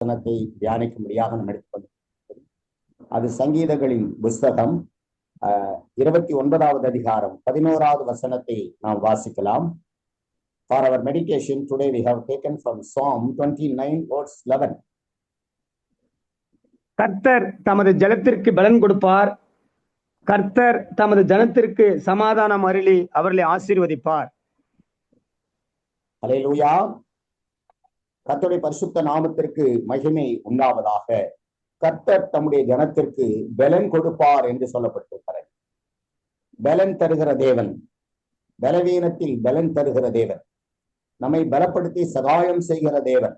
வசனத்தை தியானிக்கும்படியாக நம்ம எடுத்துக்கொண்டு அது சங்கீதங்களின் புஸ்தகம் இருபத்தி ஒன்பதாவது அதிகாரம் பதினோராவது வசனத்தை நாம் வாசிக்கலாம். For our meditation today we have taken from Psalm twenty nine words eleven கர்த்தர் தமது ஜலத்திற்கு பலன் கொடுப்பார். கர்த்தர் தமது ஜனத்திற்கு சமாதானம் அருளி அவர்களை ஆசீர்வதிப்பார். அலையலூயா கர்த்தருடைய பரிசுத்த நாமத்திற்கு மகிமை உண்டாவதாக. கர்த்தர் தம்முடைய ஜனத்திற்கு பலன் கொடுப்பார் என்று சொல்லப்பட்டிருக்கிறது. பலன் தருகிற தேவன் பலவீனத்தில் பலன் தருகிற தேவன் நம்மை பலப்படுத்தி சகாயம் செய்கிற தேவன்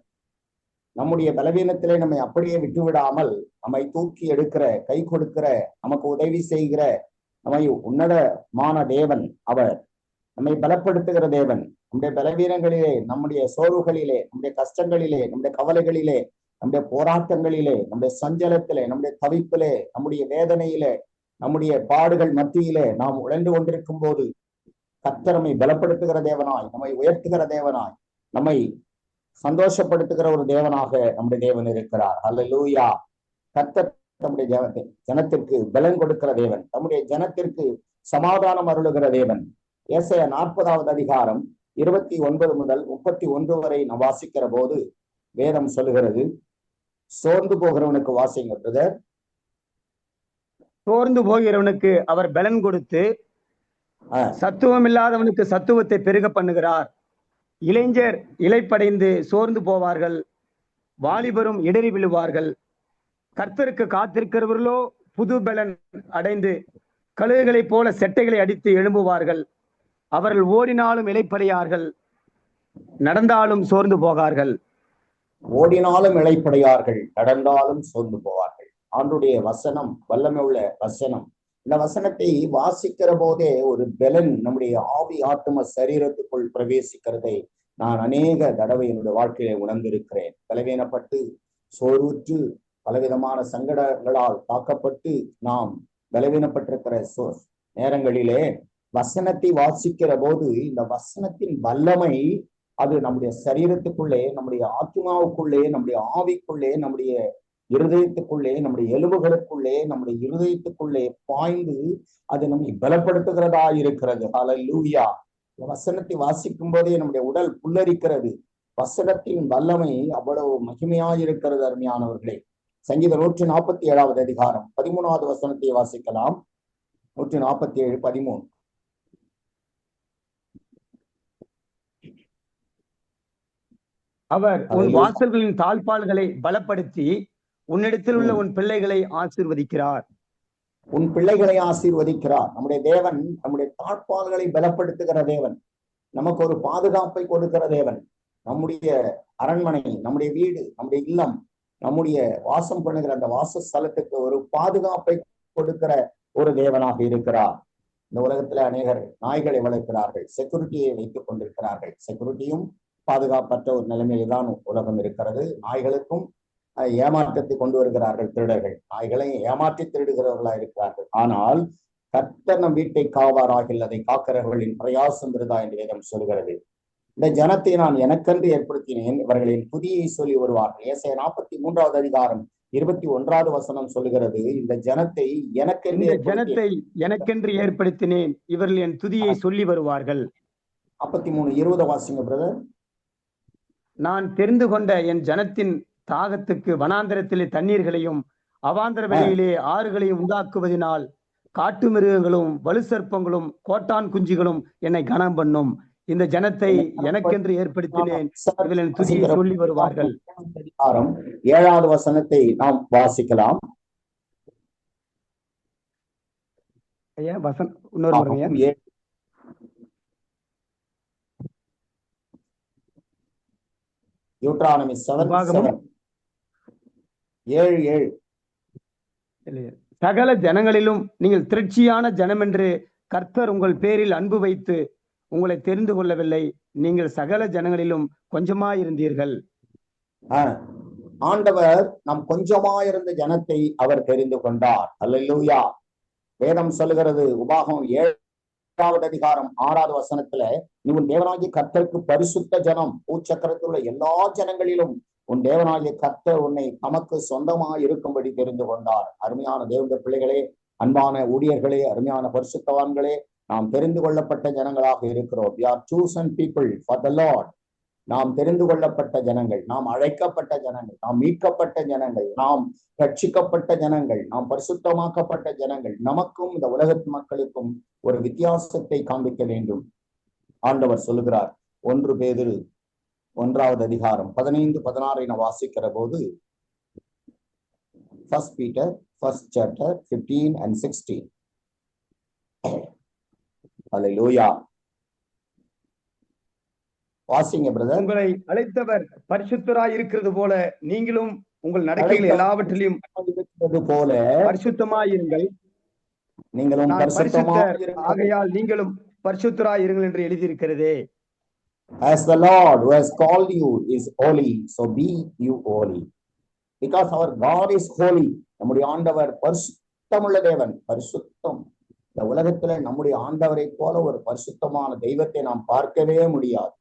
நம்முடைய பலவீனத்திலே நம்மை அப்படியே விட்டுவிடாமல் நம்மை தூக்கி எடுக்கிற கை கொடுக்கிற நமக்கு உதவி செய்கிற நம்மை உன்னதமான தேவன் அவர். நம்மை பலப்படுத்துகிற தேவன் நம்முடைய பலவீனங்களிலே நம்முடைய சோர்வுகளிலே நம்முடைய கஷ்டங்களிலே நம்முடைய கவலைகளிலே நம்முடைய போராட்டங்களிலே நம்முடைய சஞ்சலத்திலே நம்முடைய தவிப்பிலே நம்முடைய வேதனையிலே நம்முடைய பாடுகள் மத்தியிலே நாம் உழந்து கொண்டிருக்கும் போது கத்தரமை பலப்படுத்துகிற தேவனாய் நம்மை உயர்த்துகிற தேவனாய் நம்மை சந்தோஷப்படுத்துகிற ஒரு தேவனாக நம்முடைய தேவன் இருக்கிறார். அல்ல லூயா கத்தர் நம்முடைய தேவத்தை ஜனத்திற்கு பலன் கொடுக்கிற தேவன். நம்முடைய ஜனத்திற்கு சமாதானம் அருளுகிற தேவன். ஏசைய நாற்பதாவது அதிகாரம் இருபத்தி ஒன்பது முதல் முப்பத்தி ஒன்று வரை நாம் வாசிக்கிற போது வேதம் சொல்லுகிறது. சோர்ந்து போகிறவனுக்கு வாசிங்க பிரதர் சோர்ந்து போகிறவனுக்கு அவர் பலன் கொடுத்து சத்துவம் இல்லாதவனுக்கு சத்துவத்தை பெருக பண்ணுகிறார். இளைஞர் இலைப்படைந்து சோர்ந்து போவார்கள். வாலிபரும் இடறி விழுவார்கள். கர்த்தருக்கு காத்திருக்கிறவர்களோ புது பலன் அடைந்து கழுகுகளைப் போல செட்டைகளை அடித்து எழும்புவார்கள். அவர்கள் ஓடினாலும் இலைப்படையார்கள் நடந்தாலும் சோர்ந்து போகார்கள். ஓடினாலும் இழைப்படையார்கள் நடந்தாலும் சோர்ந்து போவார்கள். ஆண்டுடைய வசனம் வல்லமை உள்ள வசனம். இந்த வசனத்தை வாசிக்கிற போதே ஒரு பெலன் நம்முடைய ஆவி ஆத்ம சரீரத்துக்குள் பிரவேசிக்கிறதை நான் அநேக தடவை என்னுடைய வாழ்க்கையில உணர்ந்திருக்கிறேன். பலவீனப்பட்டு சோர்வுற்று பலவிதமான சங்கடங்களால் தாக்கப்பட்டு நாம் பலவீனப்பட்டிருக்கிற சோ நேரங்களிலே வசனத்தை வாசிக்கிற போது இந்த வசனத்தின் வல்லமை அது நம்முடைய சரீரத்துக்குள்ளே நம்முடைய ஆத்மாவுக்குள்ளே நம்முடைய ஆவிக்குள்ளே நம்முடைய இருதயத்துக்குள்ளே நம்முடைய எலும்புகளுக்குள்ளே நம்முடைய இருதயத்துக்குள்ளே பாய்ந்து அது நம்மை பலப்படுத்துகிறதா இருக்கிறது. ஹalleluya வசனத்தை வாசிக்கும் போதே நம்முடைய உடல் புல்லரிக்கிறது. வசனத்தின் வல்லமை அவ்வளவு மகிமையாயிருக்கிறது அருமையானவர்களே. சங்கீத நூற்றி நாற்பத்தி ஏழாவது அதிகாரம். பதிமூணாவது வசனத்தை வாசிக்கலாம். நூற்றி நாற்பத்தி ஏழு பதிமூணு. அவர் உன். வாசல்களின் தாழ்பால்களை பலப்படுத்தி உன்னிடத்தில் உள்ள உன் பிள்ளைகளை ஆசீர்வதிக்கிறார். உன் பிள்ளைகளை ஆசீர்வதிக்கிறார். நம்முடைய தேவன் நம்முடைய தாழ்பால்களை பலப்படுத்துகிற தேவன். நமக்கு ஒரு பாதுகாப்பை கொடுக்கிற தேவன். நம்முடைய அரண்மனை நம்முடைய வீடு நம்முடைய இல்லம் நம்முடைய வாசம் பண்ணுகிற அந்த வாசஸ்தலத்துக்கு ஒரு பாதுகாப்பை கொடுக்கிற ஒரு தேவனாக இருக்கிறார். இந்த உலகத்துல அநேகர் நாய்களை வளர்க்கிறார்கள் செக்யூரிட்டியை வைத்துக் கொண்டிருக்கிறார்கள். செக்யூரிட்டியும் பாதுகாப்பற்ற ஒரு நிலைமையில தான் உலகம் இருக்கிறது. நாய்களுக்கும் ஏமாற்றத்தை கொண்டு வருகிறார்கள் திருடர்கள். நாய்களை ஏமாற்றி திருடுகிறவர்களா இருக்கிறார்கள். ஆனால் கர்த்தர் நம் வீட்டை காவாராகில் அதை காக்கிறவர்களின் பிரயாசம் விருதா என்று வேதம் சொல்கிறது. இந்த ஜனத்தை நான் எனக்கென்று ஏற்படுத்தினேன். இவர்களின் புதியை சொல்லி வருவார்கள். ஏசாய நாற்பத்தி மூன்றாவது அதிகாரம் இருபத்தி ஒன்றாவது வசனம் சொல்லுகிறது. இந்த ஜனத்தை எனக்கென்று. ஜனத்தை எனக்கென்று ஏற்படுத்தினேன். இவர்கள் என் துதியை சொல்லி வருவார்கள். நாற்பத்தி மூணு இருபது வாசிங்க பிரதர் நான் தெரிந்து கொண்ட என் ஜனத்தின் தாகத்துக்கு வனாந்தரத்திலே தண்ணீர்களையும் அவாந்தர வெளியிலே ஆறுகளையும் உண்டாக்குவதினால் காட்டு மிருகங்களும் வலுசற்பங்களும் கோட்டான் குஞ்சுகளும் என்னை கனம் பண்ணும். இந்த ஜனத்தை எனக்கென்று ஏற்படுத்தினேன் சொல்லி வருவார்கள். ஏழாவது வசனத்தை நாம் வாசிக்கலாம். ஐயா வசன் இன்னொரு உபாகமம். seven. ஏழு ஏழு? சகல ஜனங்களிலும் நீங்கள் திரட்சியான ஜனம் என்று கர்த்தர் உங்கள் பேரில் அன்பு வைத்து உங்களை தெரிந்து கொள்ளவில்லை நீங்கள் சகல ஜனங்களிலும் கொஞ்சமாயிருந்தீர்கள் ஆஹ். ஆண்டவர் நம் கொஞ்சமாயிருந்த ஜனத்தை அவர் தெரிந்து கொண்டார் அல்லேலூயா வேதம் சொல்லுகிறது உபாகம் எட்டாவது அதிகாரம் ஆறாவது வசனத்துல நீ உன் தேவனாகிய கர்த்தருக்கு பரிசுத்த ஜனம் பூச்சக்கரத்தில் உள்ள எல்லா ஜனங்களிலும் உன் தேவனாகிய கர்த்தர் உன்னை நமக்கு சொந்தமா இருக்கும்படி தெரிந்து கொண்டார். அருமையான தேவந்த பிள்ளைகளே அன்பான ஊழியர்களே அருமையான பரிசுத்தவான்களே நாம் தெரிந்து கொள்ளப்பட்ட ஜனங்களாக இருக்கிறோம். We are chosen people for the Lord நாம் தெரிந்து கொள்ளப்பட்ட ஜனங்கள் நாம் அழைக்கப்பட்ட ஜனங்கள் நாம் மீட்கப்பட்ட ஜனங்கள் நாம் ரட்சிக்கப்பட்ட ஜனங்கள் நாம் பரிசுத்தமாக்கப்பட்ட ஜனங்கள் நமக்கும் இந்த உலகத்து மக்களுக்கும் ஒரு வித்தியாசத்தை காண்பிக்க வேண்டும். ஆண்டவர் சொல்லுகிறார் ஒன்று பேதிரு ஒன்றாவது அதிகாரம் பதினைந்து பதினாறை நான் வாசிக்கிற போது first Peter first chapter fifteen and sixteen அல்லேலூயா வாசிங்க பிரதர் உங்களை அழைத்தவர் பரிசுத்தராய் இருக்கிறது போல நீங்களும் உங்கள் அழைத்தவர் எல்லாவற்றிலும் இருக்கிறது போல பரிசுத்தமாய் இருங்கள் நீங்களும் பரிசுத்தர். ஆகையால் நீங்களும் பரிசுத்தராய் இருங்கள் என்று எழுதியிருக்கிறதே As the Lord who has called you is holy, so be you holy. Because our God is holy. நம்முடைய ஆண்டவர் பரிசுத்தமுள்ள தேவன் பரிசுத்தம் இந்த உலகத்துல நம்முடைய ஆண்டவரை போல ஒரு பரிசுத்தமான தெய்வத்தை நாம் பார்க்கவே முடியாது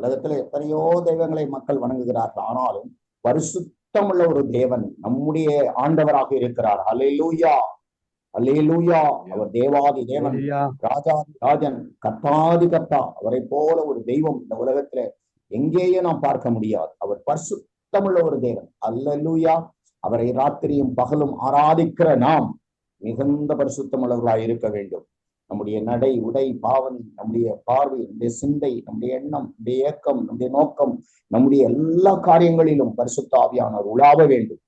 உலகத்துல எத்தனையோ தெய்வங்களை மக்கள் வணங்குகிறார்கள். ஆனாலும் பரிசுத்தமுள்ள ஒரு தேவன் நம்முடைய ஆண்டவராக இருக்கிறார். அல்லேலூயா அல்லேலூயா அவர் தேவாதி தேவன். ராஜாதி ராஜன் கர்த்தாதி கர்த்தா. அவரை போல ஒரு தெய்வம் இந்த உலகத்துல எங்கேயும் நாம் பார்க்க முடியாது. அவர் பரிசுத்தமுள்ள ஒரு தேவன். அல்லேலூயா அவரை ராத்திரியும் பகலும் ஆராதிக்கிற நாம் மிகுந்த பரிசுத்தமுள்ளவர்களாய் இருக்க வேண்டும். நம்முடைய நடை உடை பாவனை நம்முடைய பார்வை நம்முடைய சிந்தை நம்முடைய எண்ணம் நம்முடைய ஏக்கம் நம்முடைய நோக்கம் நம்முடைய எல்லா காரியங்களிலும் பரிசுத்த ஆவியானவர் உலாவ வேண்டும்.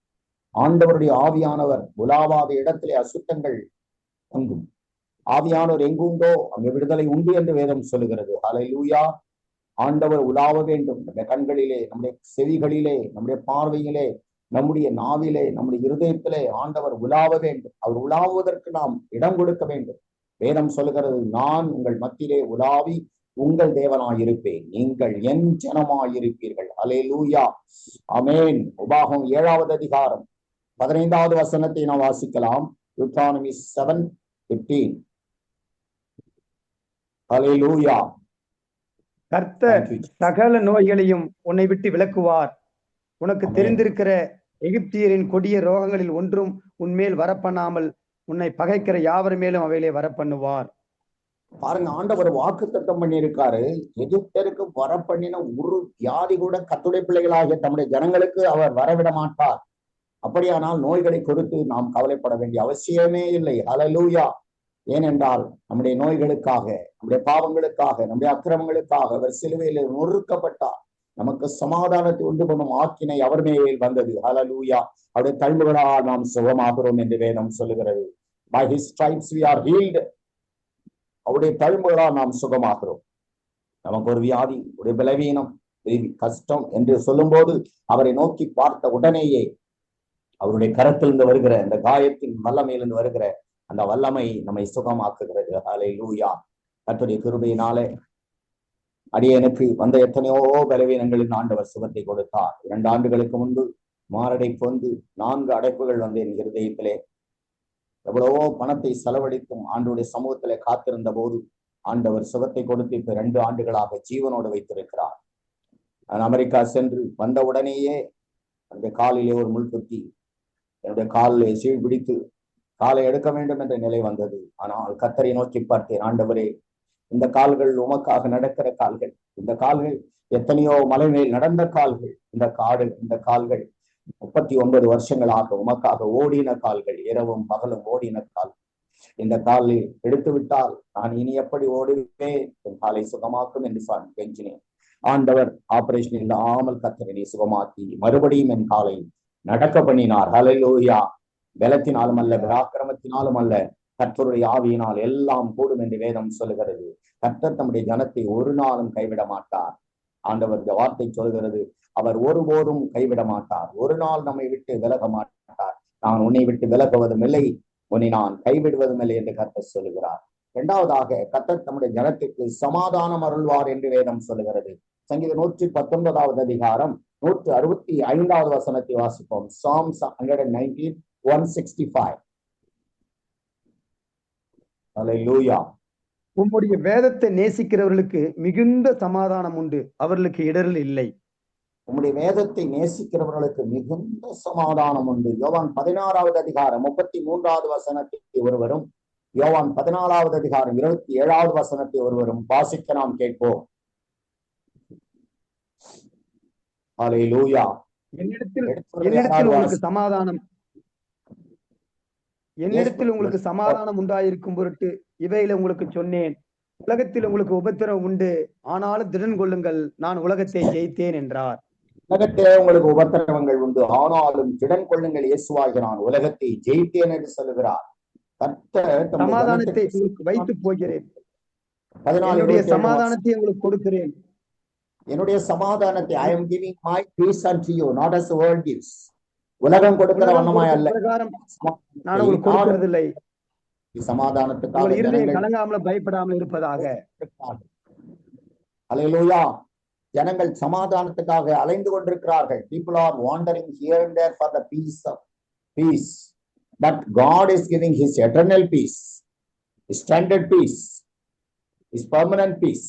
ஆண்டவருடைய ஆவியானவர் உலாவாத இடத்திலே அசுத்தங்கள் தங்கும். ஆவியானவர் எங்குண்டோ அங்கு விடுதலை உண்டு என்று வேதம் சொல்லுகிறது. ஹalleluya. ஆண்டவர் உலாவ வேண்டும். நம்முடைய கண்களிலே நம்முடைய செவிகளிலே நம்முடைய பார்வையிலே நம்முடைய நாவிலே நம்முடைய இருதயத்திலே ஆண்டவர் உலாவ வேண்டும். அவர் உலாவுவதற்கு நாம் இடம் கொடுக்க வேண்டும். வேதம் சொல்லுகிறது நான் உங்கள் மத்தியிலே உலாவி உங்கள் தேவனாயிருப்பேன். நீங்கள் என் ஜனமாயிருப்பீர்கள். ஹalleluya. அமேன் உபாகம் ஏழாவது அதிகாரம். பதினைந்தாவது வசனத்தை நாம் வாசிக்கலாம். யுத்தானமி செவன் பிப்டீன் ஹalleluya. கர்த்தர் Thank you. சகல நோய்களையும் உன்னை விட்டு விலக்குவார். உனக்கு. தெரிந்திருக்கிற எகிப்தியரின் கொடிய ரோகங்களில் ஒன்றும் உன்மேல் வரப்பண்ணாமல் உன்னை பகைக்கிற யாவர் மேலும் அவையிலே வரப்பண்ணுவார்? பாருங்க ஆண்டவர் வாக்கு தத்தம் பண்ணியிருக்காரு. எகிப்தருக்கு வர பண்ணின ஒரு வியாதி கூட கத்துடைய பிள்ளைகளாகிய தம்முடைய ஜனங்களுக்கு அவர் வரவிட மாட்டார். அப்படியானால் நோய்களை கொடுத்து நாம் கவலைப்பட வேண்டிய அவசியமே இல்லை. அலலூயா ஏனென்றால் நம்முடைய நோய்களுக்காக நம்முடைய பாவங்களுக்காக நம்முடைய அக்கிரமங்களுக்காக அவர் சிலுவையில் நொறுக்கப்பட்டார். நமக்கு சமாதானத்தை உண்டு பண்ணும் ஆக்கினை அவர் மேல் வந்தது. ஹalleluya அவருடைய தழும்புகளால் நாம் சுகமாகிறோம் என்று வேதம் சொல்லுகிறது. By his stripes we are healed அவருடைய தழும்புகளால் நாம் சுகமாகிறோம். நமக்கு ஒரு வியாதி ஒரு பலவீனம் கஷ்டம் என்று சொல்லும்போது அவரை நோக்கி பார்த்த உடனேயே அவருடைய கரத்திலிருந்து வருகிற அந்த காயத்தின் வல்லமையிலிருந்து வருகிற அந்த வல்லமை நம்மை சுகமாக்குகிறது. அலை லூயா கத்துடைய கிருபையினாலே அடியனுக்கு வந்த எத்தனையோ பலவீனங்களின் ஆண்டவர் சுகத்தை கொடுத்தார். இரண்டு ஆண்டுகளுக்கு முன்பு மாரடைப்பு வந்து நான்கு அடைப்புகள் வந்து என் இருதயத்திலே எவ்வளவோ பணத்தை செலவழித்தும் ஆண்டுடைய சமூகத்திலே காத்திருந்த போது ஆண்டவர் சுகத்தை கொடுத்து இப்ப ரெண்டு ஆண்டுகளாக ஜீவனோடு வைத்திருக்கிறார். நான் அமெரிக்கா சென்று வந்த உடனேயே அந்த காலிலே ஒரு முள்குத்தி என்னுடைய காலிலே சீழ் பிடித்து காலை எடுக்க வேண்டும் என்ற நிலை வந்தது. ஆனால் கத்தரை நோக்கி பார்த்தேன் ஆண்டவரே இந்த கால்கள் உமக்காக நடக்கிற கால்கள் இந்த கால்கள் எத்தனையோ மலை மேல் நடந்த கால்கள் இந்த காடு இந்த கால்கள் முப்பத்தி ஒன்பது வருஷங்களாக உமக்காக ஓடின கால்கள் இரவும் பகலும் ஓடின கால் இந்த காலில் எடுத்து விட்டால் நான் இனி எப்படி ஓடுவேன்? என் காலை சுகமாக்கும் என்று கெஞ்சினேன். ஆண்டவர் ஆபரேஷன் இல்லாமல் கத்திரனை சுகமாக்கி மறுபடியும் என் காலை நடக்க பண்ணினார். ஹலலோயா பலத்தினாலும் அல்ல பராக்கிரமத்தினாலும் அல்ல கர்த்தருடைய ஆவியினால் எல்லாம் கூடும் என்று வேதம் சொல்லுகிறது. கர்த்தர் தம்முடைய ஜனத்தை ஒரு நாளும் கைவிட மாட்டார். ஆண்டவர் இந்த வார்த்தை சொல்கிறது. அவர் ஒருபோதும் கைவிட மாட்டார். ஒரு நாள் நம்மை விட்டு விலக மாட்டார். நான் உன்னை விட்டு விலகுவதும் இல்லை. உன்னை நான் கைவிடுவதும் இல்லை என்று கர்த்தர் சொல்லுகிறார். இரண்டாவதாக கர்த்தர் தம்முடைய ஜனத்துக்கு சமாதானம் அருள்வார் என்று வேதம் சொல்லுகிறது. சங்கீத நூற்றி பத்தொன்பதாவது அதிகாரம் நூற்று அறுபத்தி ஐந்தாவது வசனத்தை வாசிப்போம். Psalms hundred and nineteen one sixty five உம்முடைய வேதத்தை நேசிக்கிறவர்களுக்கு மிகுந்த சமாதானம் உண்டு. அவர்களுக்கு இடரல் இல்லை. உம்முடைய வேதத்தை நேசிக்கிறவர்களுக்கு மிகுந்த சமாதானம் உண்டு. யோவான் பதினாறாவது அதிகாரம் முப்பத்தி மூன்றாவது வசனத்தை ஒருவரும் யோவான் பதினாலாவது அதிகாரம் இருபத்தி ஏழாவது வசனத்தை ஒருவரும் வாசிக்க நாம் கேட்போம். என்னிடத்தில் உங்களுக்கு சமாதானம் என்னிடத்தில் உங்களுக்கு சமாதானம் உண்டாயிருக்கும் பொருட்டு இவையில உங்களுக்கு சொன்னேன். உலகத்தில் உங்களுக்கு உபத்திரவம் உண்டு. ஆனாலும் திடன் கொள்ளுங்கள். நான் உலகத்தை ஜெயித்தேன் என்றார். உலகத்திலே உங்களுக்கு உபத்திரவங்கள் உண்டு. ஆனாலும் திடன் கொள்ளுங்கள். இயேசுவாகிய நான் உலகத்தை ஜெயித்தேன் என்று சொல்லுகிறார். சமாதானத்தை வைத்து போகிறேன். என்னுடைய சமாதானத்தை உங்களுக்கு கொடுக்கிறேன். என்னுடைய சமாதானத்தை I am giving my peace and you not as world gives உலகம் கொடுக்கிற வண்ணமாய் கொடுக்கும் அல்ல. பிரகாரம் சமாதானத்தை நான் உங்களுக்கு நான் கொடுக்கிறதில்லை. சமாதானத்துக்காக உங்கள் இருதயம் ஜனங்கள் கலங்காமல் பயப்படாமல் இருப்பதாக. அலையலூயா ஜனங்கள் சமாதானத்துக்காக அலைந்து கொண்டிருக்கிறார்கள். People are wandering here and there for the peace of peace. But god is giving his eternal peace his standard peace his permanent peace.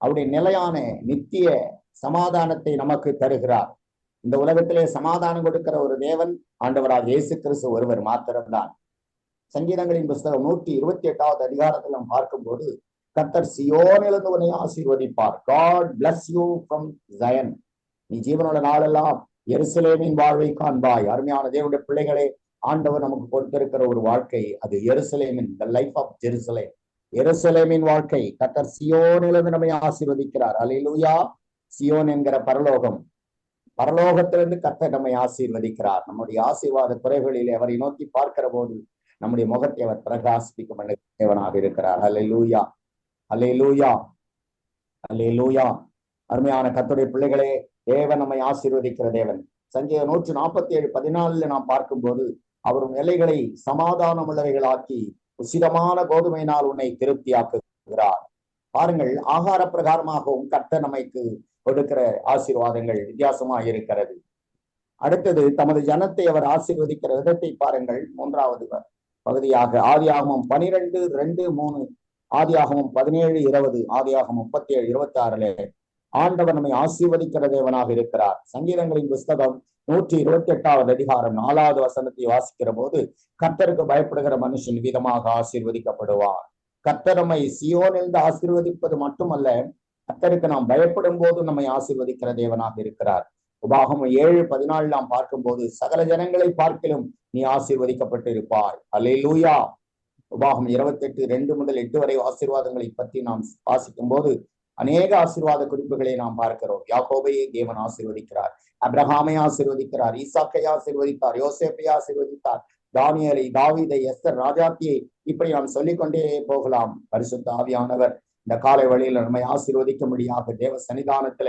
அவருடைய நிலையான நித்திய சமாதானத்தை நமக்கு தருகிறார். இந்த உலகத்திலே சமாதானம் கொடுக்கிற ஒரு தேவன் ஆண்டவராக இயேசு கிறிஸ்து ஒருவர் மாத்திரம்தான். சங்கீதங்களின் புஸ்தகம் நூற்றி இருபத்தி எட்டாவது அதிகாரத்தில் நாம் பார்க்கும்போது கத்தர் சியோனிலிருந்து உன்னை ஆசீர்வதிப்பார். God bless you from Zion நீ ஜீவனோட நாளெல்லாம் எருசலேமின் வாழ்வை காண்பாய். அருமையான தேவனுடைய பிள்ளைகளே ஆண்டவர் நமக்கு கொடுத்திருக்கிற ஒரு வாழ்க்கை அது எருசலேமின் த லைஃப் ஆஃப் ஜெருசலேம் எருசலேமின் வாழ்க்கை கத்தர் சியோனிலிருந்து நம்மை ஆசீர்வதிக்கிறார். அல்லேலூயா சியோன் என்கிற பரலோகம். பரலோகத்திலிருந்து கத்த நம்மை ஆசீர்வதிக்கிறார். நம்முடைய ஆசீர்வாத குறைகளில் அவரை நோக்கி பார்க்கிற போது நம்முடைய முகத்தை அவர் பிரகாசிப்பிக்கும் தேவனாக இருக்கிறார். அல்லேலூயா அல்லேலூயா அல்லேலூயா அருமையான கத்துடைய பிள்ளைகளே தேவன் நம்மை ஆசீர்வதிக்கிற தேவன். சஞ்சய நூற்று நாற்பத்தி ஏழு பதினாலுல நாம் பார்க்கும்போது அவரும் எல்லைகளை சமாதானம் உள்ளவைகளாக்கி உசிதமான கோதுமையினால் உன்னை திருப்தியாக்குகிறார். பாருங்கள் ஆகார பிரகாரமாகவும் கர்த்த நமக்கு கொடுக்கிற ஆசீர்வாதங்கள் வித்தியாசமாக இருக்கிறது. அடுத்தது தமது ஜனத்தை அவர் ஆசீர்வதிக்கிற விதத்தை பாருங்கள் மூன்றாவது பகுதியாக ஆதியாகமம் பனிரெண்டு ரெண்டு மூணு ஆதியாகமம் பதினேழு இருபது ஆதியாகமம் முப்பத்தி ஏழு இருபத்தி ஆறுல ஆண்டவர் நம்மை ஆசீர்வதிக்கிற தேவனாக இருக்கிறார். சங்கீதங்களின் புஸ்தகம் நூற்றி இருபத்தி எட்டாவது அதிகாரம் நாலாவது வசனத்தை வாசிக்கிற போது கர்த்தருக்கு பயப்படுகிற மனுஷன் விதமாக ஆசீர்வதிக்கப்படுவார். கர்த்தர் சியோனிலிருந்து ஆசீர்வதிப்பது மட்டுமல்ல கர்த்தருக்கு நாம் பயப்படும் போது நம்மை ஆசீர்வதிக்கிற தேவனாக இருக்கிறார். உபாகம் ஏழு பதினாலு நாம் பார்க்கும்போது சகல ஜனங்களை பார்க்கிலும் நீ ஆசீர்வதிக்கப்பட்டு இருப்பாய். அல்லேலூயா உபாகம் இருபத்தி எட்டு ரெண்டு முதல் எட்டு வரை ஆசீர்வாதங்களை பற்றி நாம் வாசிக்கும் போது அநேக ஆசீர்வாத குறிப்புகளை நாம் பார்க்கிறோம். யாக்கோபையை தேவன் ஆசீர்வதிக்கிறார். அப்ரஹாமை ஆசீர்வதிக்கிறார். ஈசாக்கை ஆசீர்வதித்தார். யோசேப்பை ஆசீர்வதித்தார். தானியலை தாவிதை எஸ்தர் ராஜாத்தியை இப்படி நாம் சொல்லிக்கொண்டே போகலாம். பரிசுத்த ஆவியானவர் இந்த காலை வழியில நம்மை ஆசீர்வதிக்கும்படியாக தேவ சன்னிதானத்துல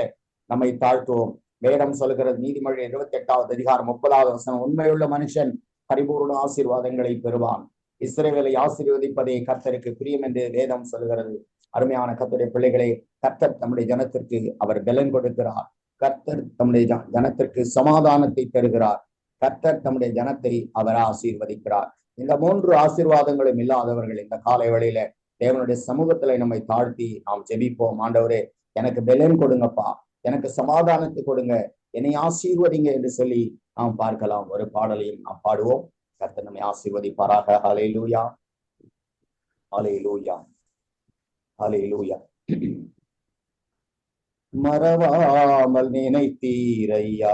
நம்மை தாழ்த்துவோம். வேதம் சொல்கிறது நீதிமொழி இருபத்தி எட்டாவது அதிகாரம் முப்பதாவது வசனம் உண்மையுள்ள மனுஷன் பரிபூர்ண ஆசீர்வாதங்களை பெறுவான். இஸ்ரேவேலை ஆசீர்வதிப்பதே கர்த்தருக்கு பிரியம் என்று வேதம் சொல்கிறது அருமையான கர்த்தருடைய பிள்ளைகளை கர்த்தர் தம்முடைய ஜனத்திற்கு அவர் பலன் கொடுக்கிறார். கர்த்தர் தம்முடைய ஜனத்திற்கு சமாதானத்தை தருகிறார். கர்த்தர் தம்முடைய ஜனத்தை அவர் ஆசீர்வதிக்கிறார். இந்த மூன்று ஆசீர்வாதங்களும் இல்லாதவர்கள் இந்த காலை வழியில தேவனுடைய சமூகத்துல நம்மை தாழ்த்தி நாம் ஜெபிப்போம். ஆண்டவரே எனக்கு பெலன் கொடுங்கப்பா. எனக்கு சமாதானத்தை கொடுங்க. என்னை ஆசீர்வதிங்க என்று சொல்லி நாம் பார்க்கலாம். ஒரு பாடலையும் நாம் பாடுவோம். கர்த்தர் நம்மை ஆசீர்வதிப்பாராக. அலை லூயா அலை லூயா அலை லூயா மறவாமல் நினைத்தீரையா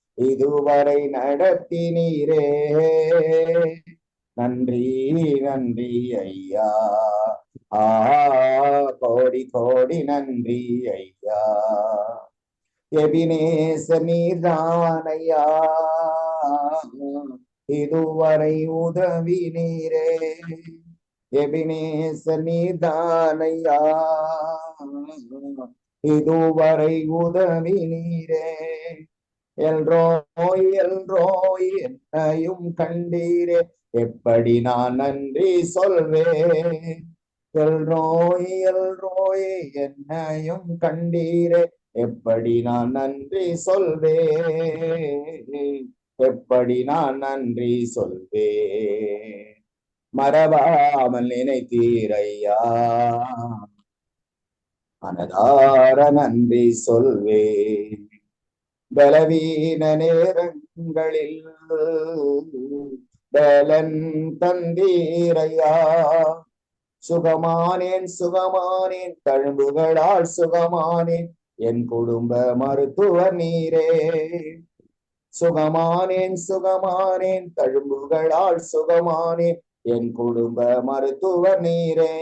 இதுவரை நடத்தினீரே நன்றி நன்றி ஐயா ஆ கோடி கோடி நன்றி ஐயா எபினேச நீர்தானையா இதுவரை உதவி நீரே எபினேச நீர்தானையா இதுவரை உதவி நீரே என்றோய் எல்ரோய் என்னையும் கண்டீரே. எப்படி நான் நன்றி சொல்வேன்? எல்ரோய் எல்ரோய் என்னையும் கண்டீரே. எப்படி நான் நன்றி சொல்வேன்? எப்படி நான் நன்றி சொல்வேன்? மறவாமல் நினைத்தீரையா? மனதார நன்றி சொல்வேன். பலவீன நேரங்களில் பலன் தந்தீரையா? சுகமானேன் சுகமானேன் தழும்புகளால் சுகமானேன் என் குடும்ப மருத்துவ நீரே. சுகமானேன் சுகமானேன் தழும்புகளால் சுகமானேன் என் குடும்ப மருத்துவ நீரே.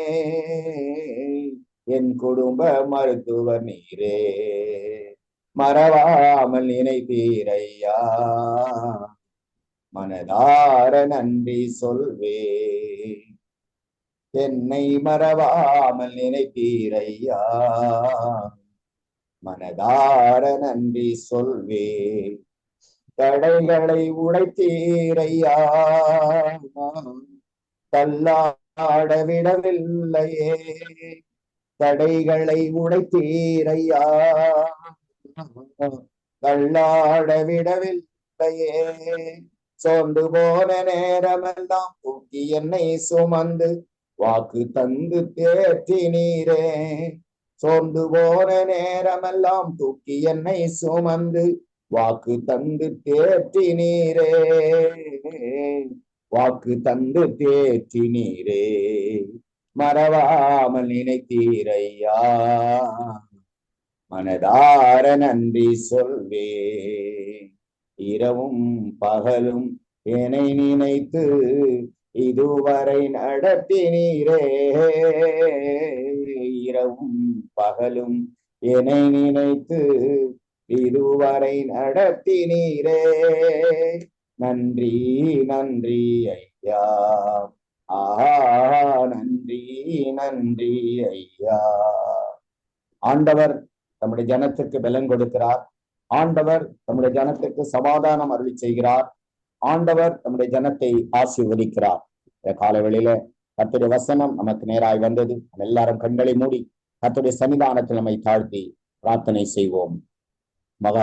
என் குடும்ப மருத்துவ நீரே. மறவாமல் நினைத்தீரையா மனதார நன்றி சொல்வே என்னை மறவாமல் நினைத்தீரையா மனதார நன்றி சொல்வே தடைகளை உடைத்தீரையா? தள்ளாட விடவில்லையே. தடைகளை உடைத்தீரையா? தள்ளாட விடவில்லையே சோர்ந்து போன நேரமெல்லாம் தூக்கி என்னை சுமந்து வாக்கு தந்து தேற்றினீரே சோர்ந்து போன நேரமெல்லாம் தூக்கி என்னை சுமந்து வாக்கு தந்து தேற்றி நீரே வாக்கு தந்து தேற்றி நீரே மறவாமல் நினைத்தீரையா மனதார நன்றி சொல்வே. இரவும் பகலும் என்னை நினைத்து இதுவரை நடத்தினீரே. இரவும் பகலும் என்னை நினைத்து இதுவரை நடத்தினீரே. நன்றி நன்றி ஐயா. ஆஹா நன்றி நன்றி ஐயா. ஆண்டவர் நம்முடைய ஜனத்துக்கு பலன் கொடுக்கிறார். ஆண்டவர் நம்முடைய ஜனத்துக்கு சமாதானம் அருளி செய்கிறார். ஆண்டவர் நம்முடைய ஜனத்தை ஆசீர்வதிக்கிறார். இந்த காலவெளியில கத்துடைய வசனம் நமக்கு நேராய் வந்தது. நம்ம எல்லாரும் கண்களை மூடி கத்துடைய சன்னிதானத்தில் நம்மை தாழ்த்தி பிரார்த்தனை செய்வோம். மகா